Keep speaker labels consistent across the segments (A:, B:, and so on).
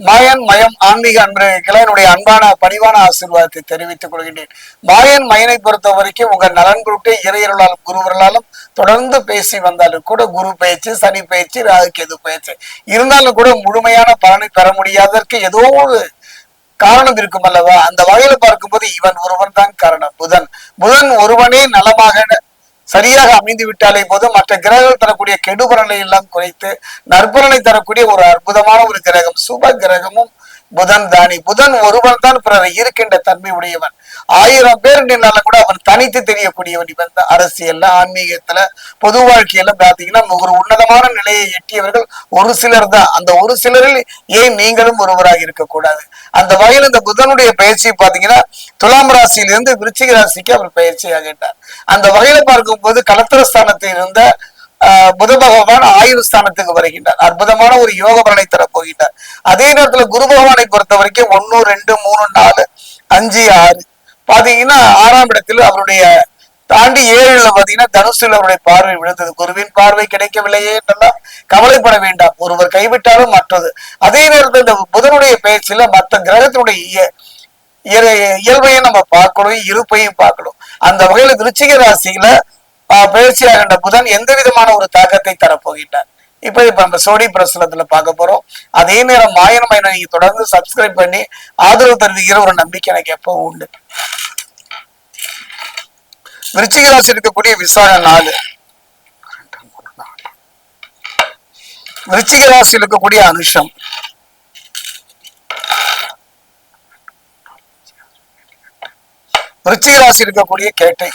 A: மாயன் மயம் ஆன்மீக அன்பர்களுக்கெல்லாம் என்னுடைய அன்பான பணிவான ஆசீர்வாதத்தை தெரிவித்துக் கொள்கின்றேன். மாயன் மயனை பொறுத்த வரைக்கும் உங்க நலன் குருட்டே இறையர்களாலும் குருவர்களாலும் தொடர்ந்து பேசி வந்தாலும் கூட குரு பயிற்சி சனி பயிற்சி ராகு கேது பயிற்சி. இருந்தாலும் கூட முழுமையான பலனை பெற முடியாததற்கு ஏதோ ஒரு காரணம் இருக்கும் அல்லவா? அந்த வகையில பார்க்கும்போது இவன் ஒருவன் தான் காரணம். புதன். புதன் ஒருவனே நலமாக சரியாக அமைந்து விட்டாலே போதும். மற்ற கிரகங்கள் தரக்கூடிய கெடுபலனை எல்லாம் குறைத்து நற்பலனை தரக்கூடிய ஒரு அற்புதமான ஒரு கிரகம் சுப கிரகமும் புதன் தானி. புதன் ஒருவன் தான் பிறர் இருக்கின்ற தன்மை உடையவன். ஆயிரம் பேர் நின்னாலும் கூட அவன் தனித்து தெரியக்கூடியவன். இவன் தான் அரசியல்ல ஆன்மீகத்துல பொது வாழ்க்கையில பாத்தீங்கன்னா ஒரு உன்னதமான நிலையை எட்டியவர்கள் ஒரு சிலர் தான். அந்த ஒரு சிலரில் ஏன் நீங்களும் ஒருவராக இருக்கக்கூடாது? அந்த வகையில் இந்த புதனுடைய பயிற்சி பாத்தீங்கன்னா துலாம் ராசியிலிருந்து விருச்சிக ராசிக்கு அவர் பயிற்சி ஆகிட்டார் அந்த வகையில பார்க்கும்போது கலத்திர ஸ்தானத்தில் இருந்த புத பகவான் ஆயுள் ஸ்தானத்துக்கு வருகின்றார். அற்புதமான ஒரு யோக பலனை தரப்போகின்றார். அதே நேரத்துல குரு பகவானை பொறுத்த வரைக்கும் ஒன்னு ரெண்டு மூணு நாலு அஞ்சு ஆறு. பாத்தீங்கன்னா ஆறாம் இடத்தில் அவருடைய தாண்டி ஏழுல பாத்தீங்கன்னா தனுசுல அவருடைய பார்வை விழுந்தது. குருவின் பார்வை கிடைக்கவில்லையே என்றெல்லாம் கவலைப்பட வேண்டாம். ஒருவர் கைவிட்டாலும் மற்றது. அதே நேரத்தில் இந்த புதனுடைய பேச்சுல மற்ற கிரகத்தினுடைய இய- இயல்பையும் நம்ம பார்க்கணும் இருப்பையும் பார்க்கணும். அந்த வகையில விருச்சிக ராசியில பயிற்சியாகின்ற புதன் எந்த விதமான ஒரு தாக்கத்தை தரப்போகின்றார்? இப்ப இப்ப நம்ம சோடி பிரசுரத்துல பார்க்க போறோம். அதே நேரம் மாயன மயனை நீங்க தொடர்ந்து சப்ஸ்கிரைப் பண்ணி ஆதரவு தெரிவிக்கிற ஒரு நம்பிக்கை எனக்கு எப்பவும் உண்டு. விருச்சிக ராசி இருக்கக்கூடிய விசாக நாலு. விருச்சிக இருக்கக்கூடிய அனுஷம். விருச்சிக ராசி இருக்கக்கூடிய கேட்டை.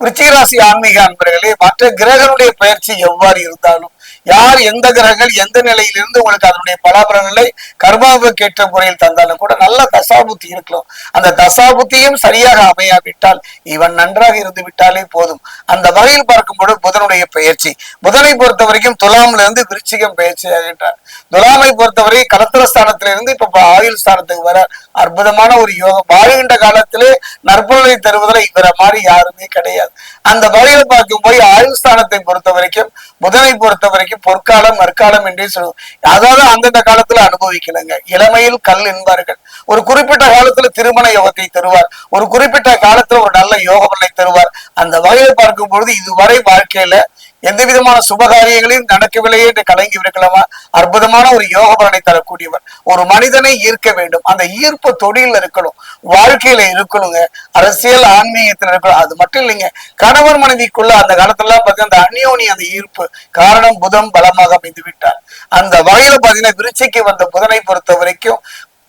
A: விருச்சிக ராசி ஆன்மீக அன்பர்களே மற்ற கிரகனுடைய பயிற்சி எவ்வாறு இருந்தாலும் யார் எந்த கிரகங்கள் எந்த நிலையிலிருந்து உங்களுக்கு அதனுடைய பலாபலங்களை கர்மாவுக்கு ஏற்ற முறையில் தந்தாலும் கூட நல்ல தசாபுத்தி இருக்கலாம். அந்த தசாபுத்தியும் சரியாக அமையாவிட்டால் இவன் நன்றாக இருந்து விட்டாலே போதும். அந்த வகையில் பார்க்கும்போது புதனுடைய பயிற்சி புதனை பொறுத்த வரைக்கும் துலாம்ல இருந்து விருச்சிகம் பயிற்சி ஆகின்றார். துலாமை பொறுத்தவரை கலத்திர ஸ்தானத்திலிருந்து இப்ப ஆயுள் ஸ்தானத்துக்கு வர அற்புதமான ஒரு யோகம். வாழ்கின்ற காலத்திலே நற்பலனை தருவதில் இவரை மாதிரி யாருமே கிடையாது. அந்த வகையில் பார்க்கும் போய் ஆயுள் ஸ்தானத்தை பொறுத்த வரைக்கும் புதனை பொறுத்த வரைக்கும் பொற்காலம் நற்காலம் என்றே சொல்லுவோம் அதாவது அந்தந்த காலத்துல அனுபவிக்கலங்க. இளமையில் கல் என்பார்கள். ஒரு குறிப்பிட்ட காலத்துல திருமண யோகத்தை தருவார். ஒரு குறிப்பிட்ட காலத்துல ஒரு நல்ல யோகங்களை தருவார். அந்த வகையை பார்க்கும் பொழுது இதுவரை வாழ்க்கையில எந்த விதமான சுபகாரியங்களையும் நடக்கவில்லையே என்று கலங்கி இருக்கலாமா அற்புதமான ஒரு யோக பலனை தரக்கூடியவர். ஒரு மனிதனை ஈர்க்க வேண்டும். அந்த ஈர்ப்பு தொழில இருக்கணும். வாழ்க்கையில இருக்கணுங்க. அரசியல் ஆன்மீகத்தில் இருக்கணும். அது மட்டும் இல்லைங்க. கணவன் மனைவிக்குள்ள அந்த காலத்துல பாத்தீங்கன்னா அந்த அந்யோனி அந்த ஈர்ப்பு. காரணம் புதன் பலமாக அமைந்து விட்டார் அந்த வகையில பாத்தீங்கன்னா விருச்சிக்கு வந்த புதனை பொறுத்த வரைக்கும்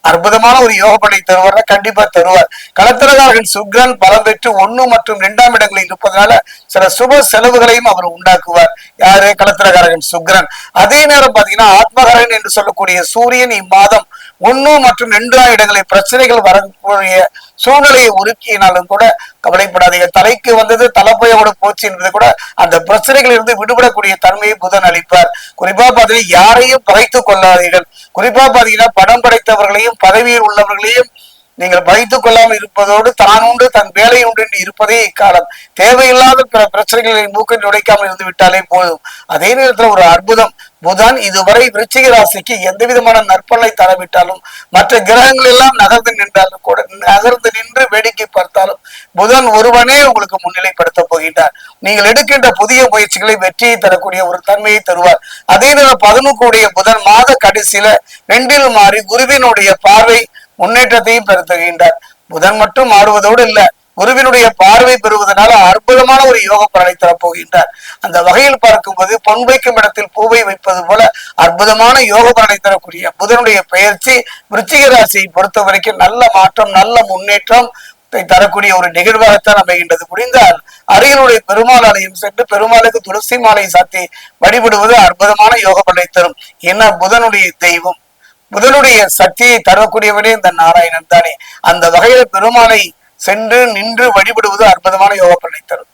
A: அற்புதமான ஒரு யோகப்படை தருவார் கண்டிப்பா தருவார். களத்திரகாரகன் சுக்ரன் பலம் பெற்று ஒண்ணு மற்றும் இரண்டாம் இடங்களில் இருப்பதனால சில சுப செலவுகளையும் அவர் உண்டாக்குவார். யாரு? களத்திரகாரகன் சுக்ரன். அதே நேரம் பாத்தீங்கன்னா ஆத்மகரன் என்று சொல்லக்கூடிய சூரியன் இம்மாதம் ஒன்று மற்றும் இரண்டாம் இடங்களில் பிரச்சனைகள் வரக்கூடிய சூழ்நிலையை உருக்கினாலும் கூட கவலைப்படாதீங்க. தலைக்கு வந்தது தலைப்பையோட போச்சு என்பது கூட அந்த பிரச்சனைகளில் இருந்து விடுபடக்கூடிய தன்மையை புதன் அளிப்பார். குறிப்பா பாத்தீங்கன்னா யாரையும் பகைத்துக் கொள்ளாதீர்கள். குறிப்பா பாத்தீங்கன்னா படம் படைத்தவர்களையும் பதவியில் உள்ளவர்களையும் நீங்கள் பகைத்துக் கொள்ளாமல் இருப்பதோடு தான் உண்டு தன் வேலை உண்டு என்று இருப்பதே இக்காலம். தேவையில்லாத பிற பிரச்சனைகளை மூக்கன் நுழைக்காமல் இருந்து விட்டாலே போதும். அதே நேரத்தில் ஒரு அற்புதம். புதன் இதுவரை விருச்சிக ராசிக்கு எந்த விதமான நற்பலனை தரவிட்டாலும் மற்ற கிரகங்கள் எல்லாம் நகர்ந்து நின்றாலும் கூட நகர்ந்து நின்று வேடிக்கை பார்த்தாலும் புதன் ஒருவனே உங்களுக்கு முன்னிலைப்படுத்த போகின்றார். நீங்கள் எடுக்கின்ற புதிய முயற்சிகளை வெற்றியை தரக்கூடிய ஒரு தன்மையை தருவார். அதே நேரம் பதினுக்குடைய புதன் மாத கடைசியில ரெண்டில் மாறி குருவினுடைய பார்வை முன்னேற்றத்தையும் பெருத்துகின்றார். புதன் மட்டும் மாறுவதோடு இல்ல குருவினுடைய பார்வை பெறுவதனால அற்புதமான ஒரு யோக பலனை தரப்போகின்றார். அந்த வகையில் பார்க்கும்போது பொன் வைக்கும் இடத்தில் பூவை வைப்பது போல அற்புதமான யோக பலனை தரக்கூடிய புதனுடைய பெயர்ச்சி விருச்சிக ராசியை பொறுத்த வரைக்கும் நல்ல மாற்றம் நல்ல முன்னேற்றம் தரக்கூடிய ஒரு நிகழ்வாகத்தான் அமைகின்றது. முடிந்தால் அருகிலுடைய பெருமாள் ஆலயம் சென்று பெருமாளுக்கு துளசி மாலை சாத்தி வழிபடுவது அற்புதமான யோக பலனை தரும். ஏன்னா புதனுடைய தெய்வம். புதனுடைய சக்தியை தரக்கூடியவனே இந்த நாராயணன் தானே. அந்த வகையில பெருமானை சென்று நின்று வழிபடுவது அற்புதமான யோக பலனை தரும்.